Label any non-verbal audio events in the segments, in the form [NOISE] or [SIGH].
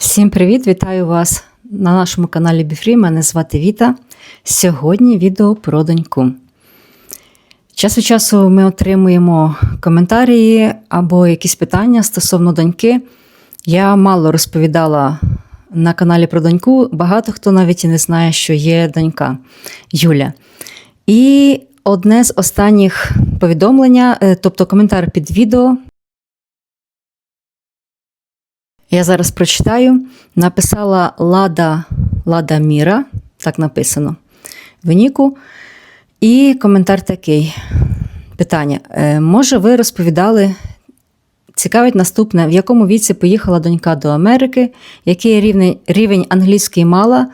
Всім привіт! Вітаю вас на нашому каналі Біфрі. Мене звати Віта. Сьогодні відео про доньку. Час від часу ми отримуємо коментарі або якісь питання стосовно доньки. Я мало розповідала на каналі про доньку. Багато хто навіть і не знає, що є донька Юля. І одне з останніх повідомлення, е, тобто коментар під відео, я зараз прочитаю. Написала Лада, Лада Міра, так написано в Ніку. І коментар такий. Питання. Е, Може, ви розповідали, цікавить наступне, в якому віці поїхала донька до Америки, який рівень, рівень англійської мала,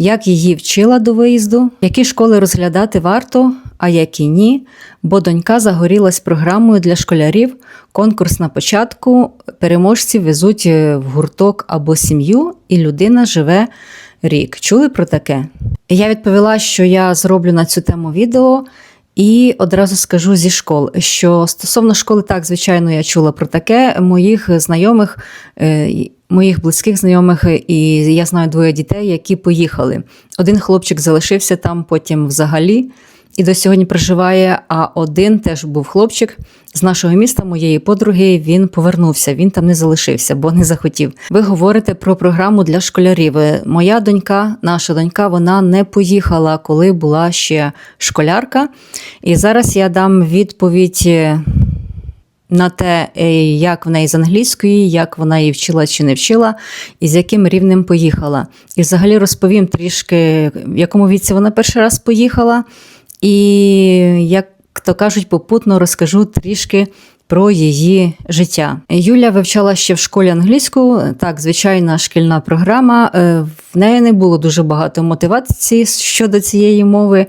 як її вчила до виїзду, які школи розглядати варто, а які ні, бо донька загорілась програмою для школярів. Конкурс на початку, переможці везуть е, в гурток або сім'ю, і людина живе рік. Чули про таке? Я відповіла, що я зроблю на цю тему відео. І одразу скажу зі школ, що стосовно школи, так, звичайно, я чула про таке. Моїх знайомих, е, моїх близьких знайомих, і я знаю двоє дітей, які поїхали. Один хлопчик залишився там, потім взагалі, і до сьогодні проживає. А один теж був хлопчик з нашого міста, моєї подруги. Він повернувся. Він там не залишився, бо не захотів. Ви говорите про програму для школярів. Моя донька, наша донька, вона не поїхала, коли була ще школярка. І зараз я дам відповідь. На те, е, як в неї з англійської, як вона її вчила чи не вчила, і з яким рівнем поїхала. І взагалі розповім трішки, в якому віці вона перший раз поїхала, і, як то кажуть, попутно розкажу трішки про її життя. Юля вивчала ще в школі англійську, так, звичайна шкільна програма. Е, В неї не було дуже багато мотивації щодо цієї мови.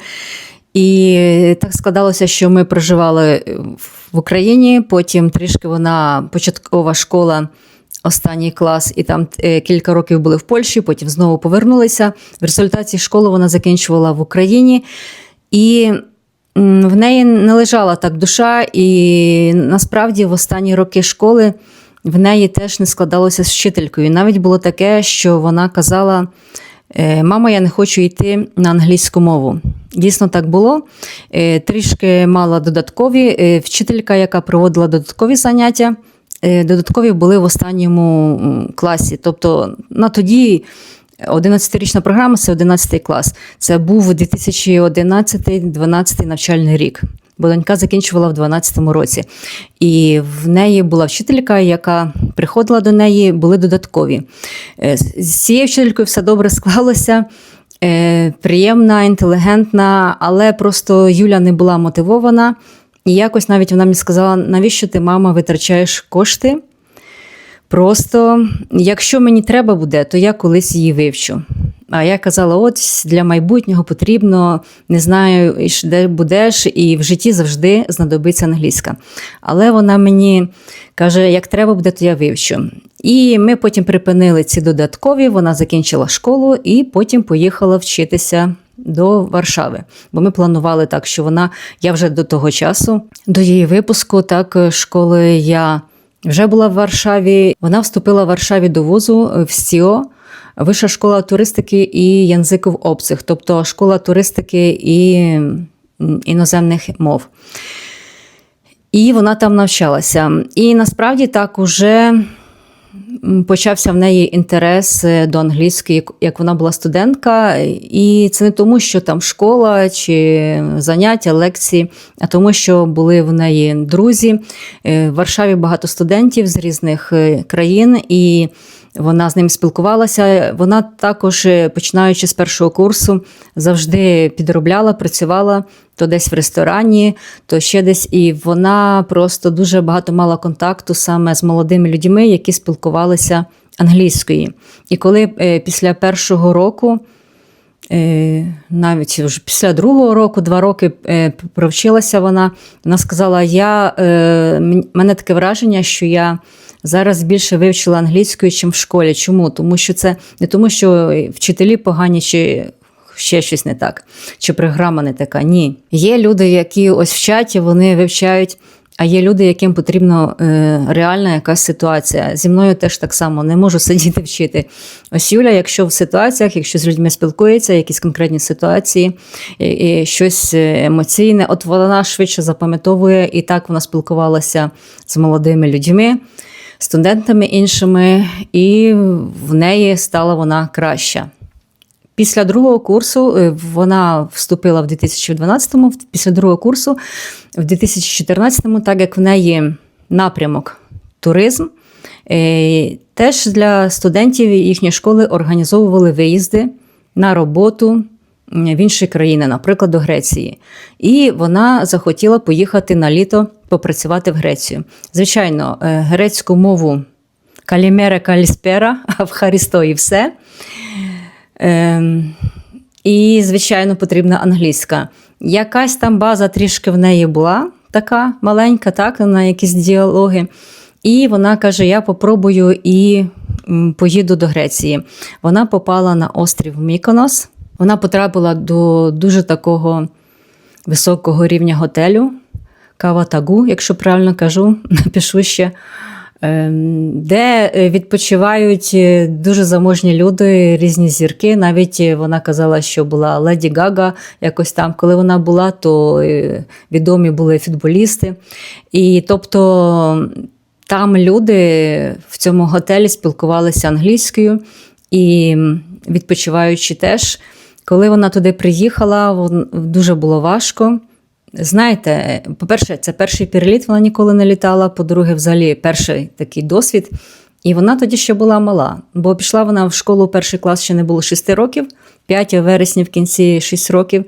І так складалося, що ми проживали в Україні, потім трішки вона початкова школа. Останній клас, і там е, кілька років були в Польщі, потім знову повернулися. В результаті школу вона закінчувала в Україні, і в неї не лежала так душа, і насправді в останні роки школи в неї теж не складалося з вчителькою. Навіть було таке, що вона казала: «Е, Мама, я не хочу йти на англійську мову. Дійсно так було. Е, Трішки мала додаткові. Е, Вчителька, яка проводила додаткові заняття, е, додаткові були в останньому класі. Тобто на тоді 11-річна програма це 11 клас. Це був 2011-12 навчальний рік. Бо донька закінчувала в 12-му році. І в неї була вчителька, яка приходила до неї, були додаткові. З цією вчителькою все добре склалося. Е, Приємна, інтелігентна, але просто Юля не була мотивована. І якось навіть вона мені сказала, навіщо ти, мама, витрачаєш кошти? Просто, якщо мені треба буде, то я колись її вивчу. А я казала: от для майбутнього потрібно, не знаю, де будеш, і в житті завжди знадобиться англійська. Але вона мені каже: як треба буде, то я вивчу. І ми потім припинили ці додаткові, вона закінчила школу і потім поїхала вчитися до Варшави. Бо ми планували так, що вона, я вже до того часу, до її випуску, так, школи я вже була в Варшаві. Вона вступила в Варшаві до вузу в СТІО, Вища школа туристики і язиків обсяг, тобто школа туристики і іноземних мов. І вона там навчалася. І насправді так уже почався в неї інтерес е, до англійської, як- як вона була студентка. І це не тому, що там школа чи заняття, лекції, а тому, що були в неї друзі. Е, В Варшаві багато студентів з різних е, країн, і вона з ним спілкувалася. Вона також, е, починаючи з першого курсу, завжди підробляла, працювала то десь в ресторані, то ще десь. І вона просто дуже багато мала контакту саме з молодими людьми, які спілкувалися англійською. І коли е, після першого року. Е, навіть вже після другого року, два роки провчилася вона. Вона сказала: я, мене таке враження, що я зараз більше вивчила англійською, ніж в школі. Чому? Тому що це не тому, що вчителі погані чи. Ще щось не так, чи програма не така. Ні. Є люди, які ось вчать, і вони вивчають А є люди, яким потрібна е, реальна якась ситуація. Зі мною теж так само не можу сидіти вчити. Ось Юля, якщо в ситуаціях, якщо з людьми спілкується, якісь конкретні ситуації, і, і щось емоційне, от вона швидше запам'ятовує, і так вона спілкувалася з молодими людьми, студентами іншими, і в неї стала вона краща. Після другого курсу е, вона вступила в 2012-му, після другого курсу, в 2014-му, так як в неї напрямок туризм, е, теж для студентів їхньої школи організовували виїзди на роботу в інші країни, наприклад, до Греції. І вона захотіла поїхати на літо попрацювати в Грецію. Звичайно, е, грецьку мову калімера каліспера, а [LAUGHS] в Харісто і все. Ем, і, звичайно, потрібна англійська. Якась там база трішки в неї була, така маленька, так, на якісь діалоги. І вона каже: Я попробую і поїду до Греції. Вона попала на острів Міконос. Вона потрапила до дуже такого високого рівня готелю Каватагу, якщо правильно кажу, [LAUGHS] напишу ще. Ем, де е, відпочивають е, дуже заможні люди, різні зірки. Навіть е, вона казала, що була Леді Гага. Якось там, коли вона була, то відомі були футболісти. І тобто там люди в цьому готелі спілкувалися англійською і відпочиваючи теж. Коли вона туди приїхала, дуже було важко. Знаєте, по-перше, це перший переліт, вона ніколи не літала. По-друге, взагалі, перший такий досвід. І вона тоді ще була мала, бо пішла вона в школу перший клас ще не було 6 років, 5 вересня в кінці 6 років.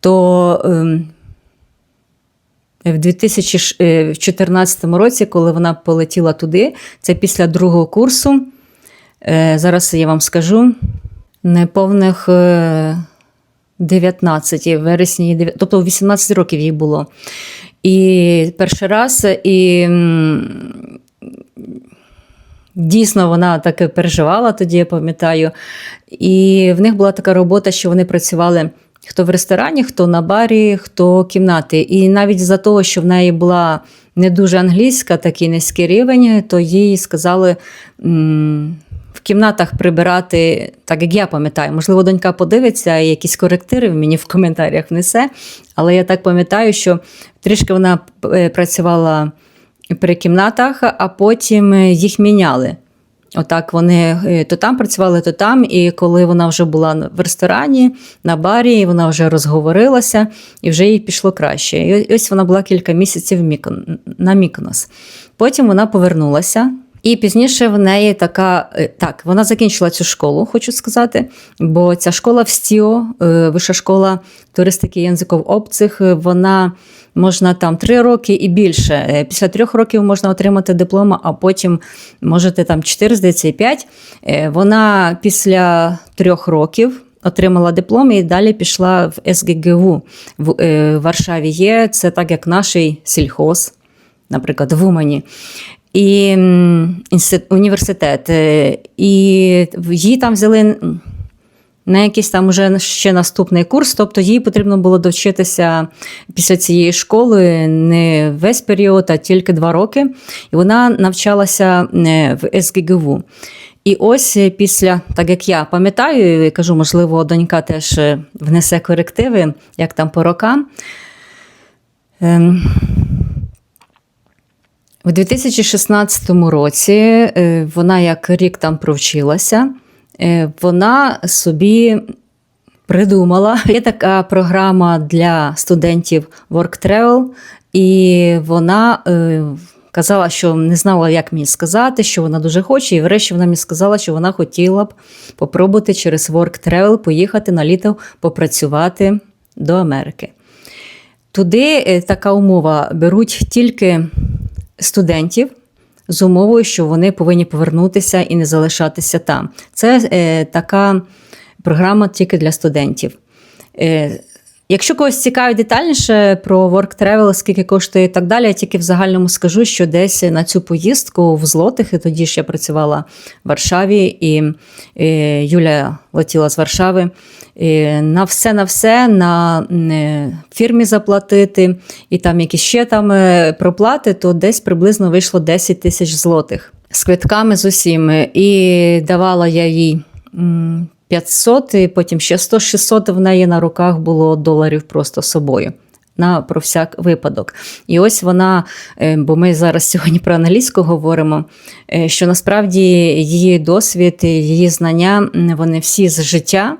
То ем, в 2014 році, коли вона полетіла туди, це після другого курсу. Е, зараз я вам скажу неповних. Е, 19 вересні, тобто 18 років їй було. І перший раз, і дійсно вона таки переживала тоді, я пам'ятаю. І в них була така робота, що вони працювали хто в ресторані, хто на барі, хто кімнати. І навіть за того, що в неї була не дуже англійська, такий низький рівень, то їй сказали кімнатах прибирати, так як я пам'ятаю. Можливо, донька подивиться і якісь коректири мені в коментарях внесе. Але я так пам'ятаю, що трішки вона е, працювала при кімнатах, а потім е, їх міняли. Отак вони е, то там працювали, то там. І коли вона вже була в ресторані, на барі, вона вже розговорилася і вже їй пішло краще. І ось вона була кілька місяців на Міконос. Потім вона повернулася. І пізніше в неї така е, так, вона закінчила цю школу, хочу сказати. Бо ця школа в СТІО, е, вища школа туристики язиков обцих, вона можна там три роки і більше. Е, після трьох років можна отримати диплом, а потім можете там чотири, здається, і п'ять. Вона після трьох років. Отримала диплом і далі пішла в СГГУ в Варшаві. Є це так, як наш сільхоз, наприклад, в Умані і університет. Е, і її там взяли на якийсь там уже ще наступний курс, тобто їй потрібно було довчитися після цієї школи не весь період, а тільки два роки. І вона навчалася е, в СГГВ. І ось після, так як я пам'ятаю, і кажу, можливо, донька теж внесе корективи, як там по рокам. У 2016 році е, вона як рік там провчилася, е, вона собі придумала. [LAUGHS] Є така програма для студентів Work Travel, і вона е, казала, що не знала, як мені сказати, що вона дуже хоче. І врешті вона мені сказала, що вона хотіла б попробувати через Work Travel поїхати на літо попрацювати до Америки. Туди така умова беруть тільки студентів з умовою, що вони повинні повернутися і не залишатися там. Це е, така програма тільки для студентів. Е, Якщо когось цікавить детальніше про work travel, скільки коштує і так далі, я тільки в загальному скажу, що десь на цю поїздку в злотих, і тоді ж я працювала в Варшаві, і, і Юля летіла з Варшави. І на все на все на е, фірмі заплатити, і там якісь ще там е, проплати, то десь приблизно вийшло 10 тисяч злотих з квитками з усім. І давала я їй. М, 500, і потім ще 100-600 в неї на руках було доларів просто собою. На про всяк випадок. І ось вона, е, бо ми зараз сьогодні про англійську говоримо, е, що насправді її досвід, її знання, вони всі з життя.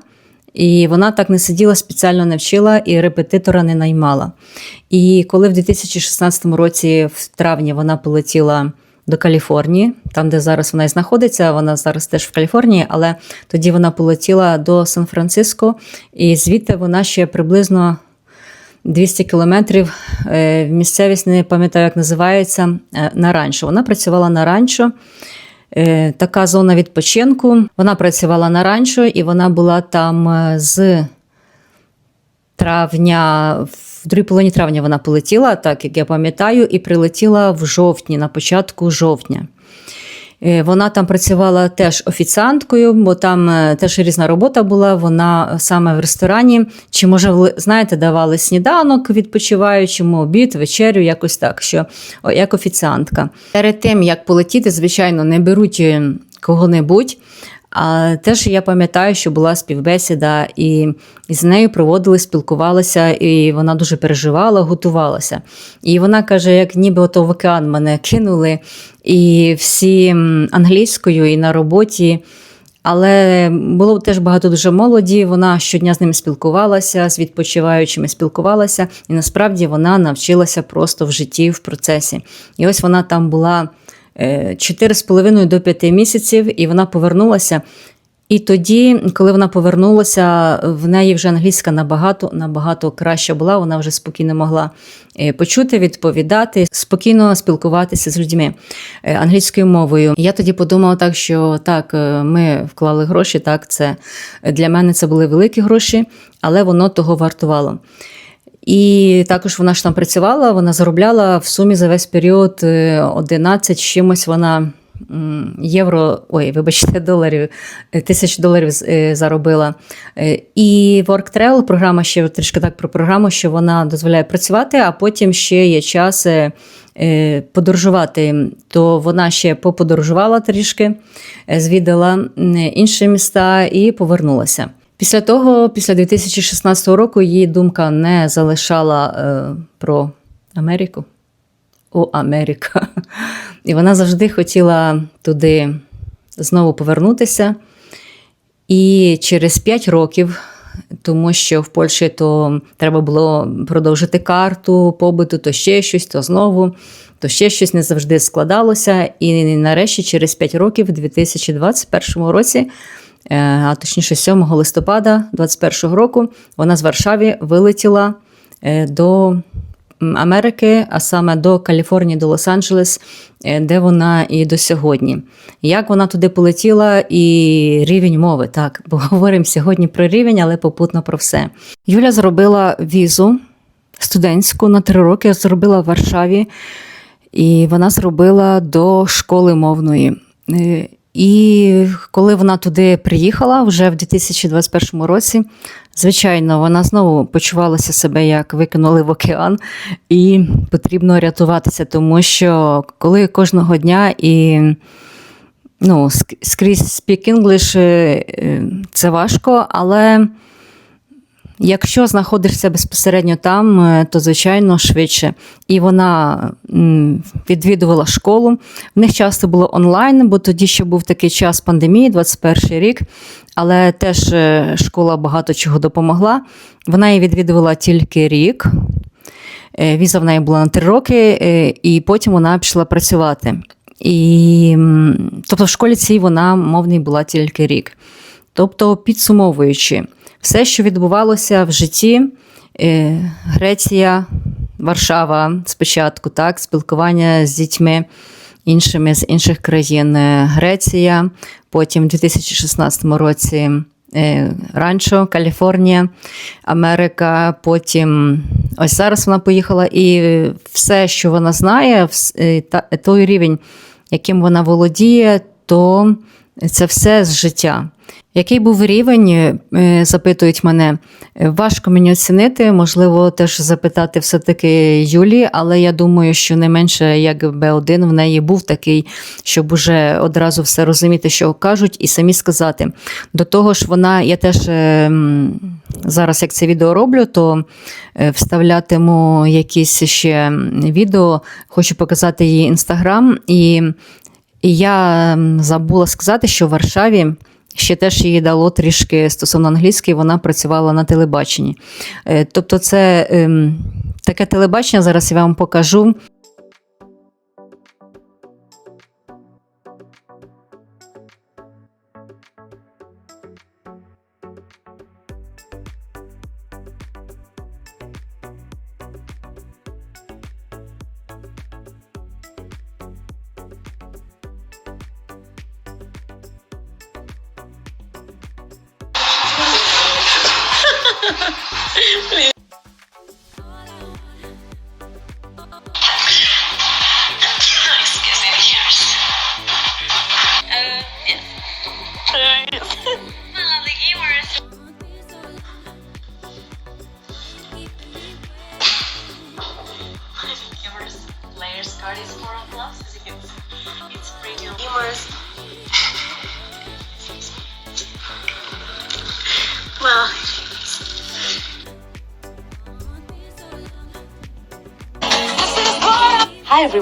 І вона так не сиділа, спеціально не вчила і репетитора не наймала. І коли в 2016 році, в травні, вона полетіла до Каліфорнії, там, де зараз вона і знаходиться, вона зараз теж в Каліфорнії, але тоді вона полетіла до Сан-Франциско, і звідти вона ще приблизно 200 кілометрів е, в місцевість, не пам'ятаю, як називається, е, на ранчо. Вона працювала на ранчо. Е, Така зона відпочинку. Вона працювала на ранчо, і вона була там е, з травня, в другій половині травня вона полетіла, так як я пам'ятаю, і прилетіла в жовтні, на початку жовтня. Е, Вона там працювала теж офіціанткою, бо там е, теж різна робота була. Вона саме в ресторані. Чи може знаєте, давали сніданок відпочиваючому, обід, вечерю, якось так, що о, як офіціантка. Перед тим як полетіти, звичайно, не беруть е, кого-небудь. А теж я пам'ятаю, що була співбесіда, і з нею проводили, спілкувалися, і вона дуже переживала, готувалася. І вона каже, як ніби ото в океан мене кинули, і всі англійською, і на роботі. Але було теж багато дуже молоді. Вона щодня з ними спілкувалася, з відпочиваючими спілкувалася, і насправді вона навчилася просто в житті, в процесі. І ось вона там була 4,5 до 5 місяців, і вона повернулася. І тоді, коли вона повернулася, в неї вже англійська набагато набагато краща була. Вона вже спокійно могла е, почути, відповідати, спокійно спілкуватися з людьми е, англійською мовою. Я тоді подумала так, що так, е, ми вклали гроші. Так, це для мене це були великі гроші, але воно того вартувало. І також вона ж там працювала, вона заробляла в сумі за весь період е, 11 чимось вона євро, ой, вибачте, [LAUGHS] доларів, е, тисяч доларів е, заробила. Е, І Work Travel, програма ще трішки так про програму, що вона дозволяє працювати, а потім ще є час е, е, подорожувати. То вона ще поподорожувала трішки, е, звідала інші міста і повернулася. Після того, після 2016 року, її думка не залишала е, про Америку. О, Америка. І вона завжди хотіла туди знову повернутися. І через 5 років, тому що в Польщі то треба було продовжити карту побиту, то ще щось, то знову, то ще щось не завжди складалося. І нарешті, через 5 років, у 2021 році, а точніше 7 листопада 2021 року, вона з Варшави вилетіла е, до Америки, а саме до Каліфорнії, до Лос-Анджелес, е, де вона і до сьогодні. Як вона туди полетіла, і рівень мови, так, бо [LAUGHS] говоримо сьогодні про рівень, але попутно про все. Юля зробила візу студентську на три роки, зробила в Варшаві, і вона зробила до школи мовної. І коли вона туди приїхала вже в 2021 році, звичайно, вона знову почувалася себе як викинули в океан, і потрібно рятуватися, тому що коли кожного дня і ну, скрізь speak English, е, е, це важко, але якщо знаходишся безпосередньо там, е, то звичайно швидше. І вона відвідувала школу. В них часто було онлайн, бо тоді ще був такий час пандемії, 21 рік. Але теж е, школа багато чого допомогла. Вона її відвідувала тільки рік. Е, Віза в неї була на три роки, і потім вона пішла працювати. І, тобто, в школі цій вона мовний була тільки рік. Тобто, підсумовуючи, все, що відбувалося в житті, е, Греція, Варшава спочатку, так, спілкування з дітьми іншими з інших країн, е, Греція, потім в 2016 році е, Ранчо, Каліфорнія, Америка. Потім ось зараз вона поїхала, і все, що вона знає, та- той рівень, яким вона володіє, то це все з життя. Який був рівень, е, запитують мене. Е, Важко мені оцінити, можливо, теж запитати все-таки Юлі, але я думаю, що не менше як Б1 в неї був такий, щоб уже одразу все розуміти, що кажуть, і самі сказати. До того ж, вона, я теж е, зараз, як це відео роблю, то вставлятиму якісь ще відео, хочу показати її інстаграм. І я забула сказати, що в Варшаві. Ще теж їй дало трішки стосовно англійської, вона працювала на телебаченні. Е, Тобто, це ем, таке телебачення, зараз я вам покажу.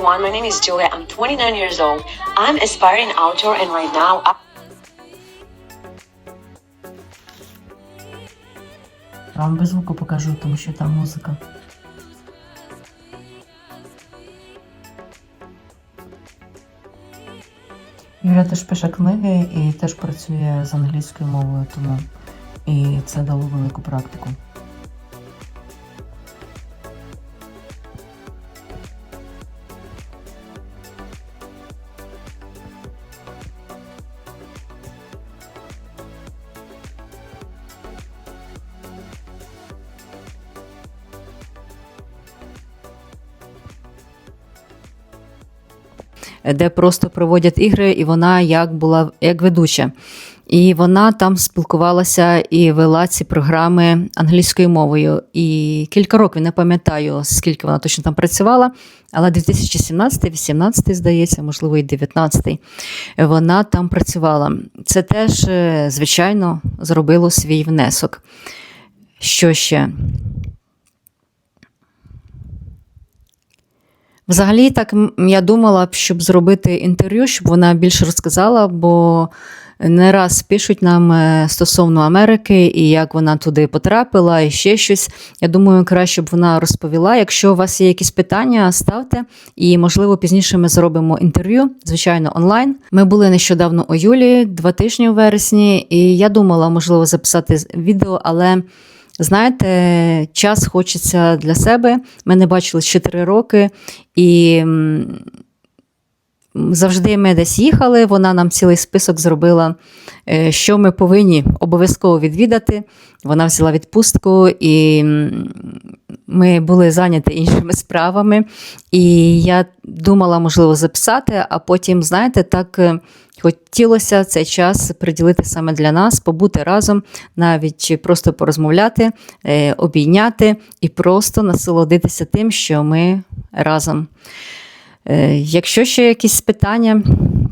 Everyone, my name is Julia. I'm 29 years old. I'm aspiring author and right now I- вам без звуку покажу, тому що там музика. Юля теж пише книги і теж працює з англійською мовою, тому і це дало велику практику. Де просто проводять ігри, і вона як була як ведуча. І вона там спілкувалася і вела ці програми англійською мовою. І кілька років не пам'ятаю, скільки вона точно там працювала, але 2017-18, здається, можливо, і 19 вона там працювала. Це теж, е, звичайно, зробило свій внесок. Що ще? Взагалі, так я думала б, щоб зробити інтерв'ю, щоб вона більше розказала, бо не раз пишуть нам е, стосовно Америки і як вона туди потрапила, і ще щось. Я думаю, краще б вона розповіла. Якщо у вас є якісь питання, ставте. І, можливо, пізніше ми зробимо інтерв'ю, звичайно, онлайн. Ми були нещодавно у Юлі, два тижні у вересні, і я думала, можливо, записати відео, але. Знаєте, час хочеться для себе. Ми не бачили 4 роки, і завжди ми десь їхали. Вона нам цілий список зробила, е, що ми повинні обов'язково відвідати. Вона взяла відпустку, і ми були зайняті іншими справами. І я думала, можливо, записати, а потім, знаєте, так. Хотілося цей час приділити саме для нас, побути разом, навіть просто порозмовляти, е, обійняти і просто насолодитися тим, що ми разом. Е, Якщо ще якісь питання,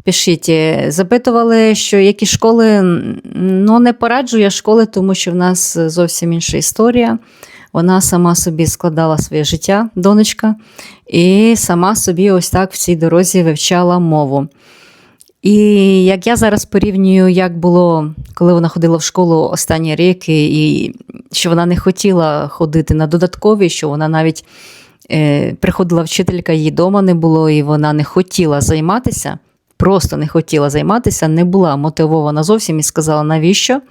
пишіть. Запитували, що які школи, ну не пораджу я школи, тому що в нас зовсім інша історія. Вона сама собі складала своє життя, донечка, і сама собі ось так в цій дорозі вивчала мову. І як я зараз порівнюю, як було, коли вона ходила в школу останні роки, і що вона не хотіла ходити на додаткові, що вона навіть е, приходила вчителька, її дома не було, і вона не хотіла займатися, просто не хотіла займатися, не була мотивована зовсім і сказала, навіщо?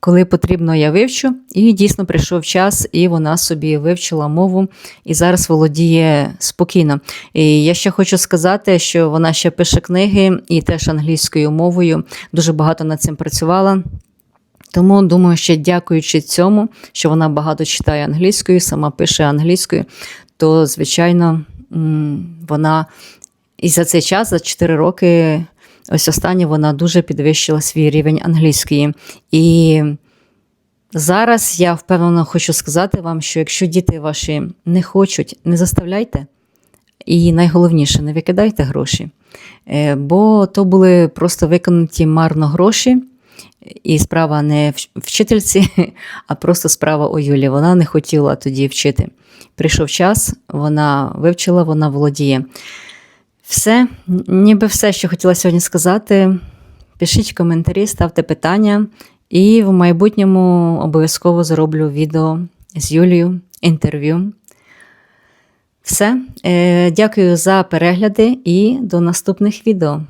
Коли потрібно, я вивчу. І дійсно прийшов час, і вона собі вивчила мову і зараз володіє спокійно. І я ще хочу сказати, що вона ще пише книги і теж англійською мовою. Дуже багато над цим працювала. Тому думаю, що дякуючи цьому, що вона багато читає англійською, сама пише англійською, то, звичайно, вона і за цей час, за 4 роки, ось останнє, вона дуже підвищила свій рівень англійської. І зараз я впевнено хочу сказати вам, що якщо діти ваші не хочуть, не заставляйте. І найголовніше, не викидайте гроші, Е, бо то були просто виконані марно гроші. І справа не вчительці, [LAUGHS] а просто справа у Юлі. Вона не хотіла тоді вчити. Прийшов час, вона вивчила, вона володіє. Все, ніби все, що хотіла сьогодні сказати. Пишіть коментарі, ставте питання, і в майбутньому обов'язково зроблю відео з Юлією, інтерв'ю. Все. Е, Дякую за перегляди і до наступних відео.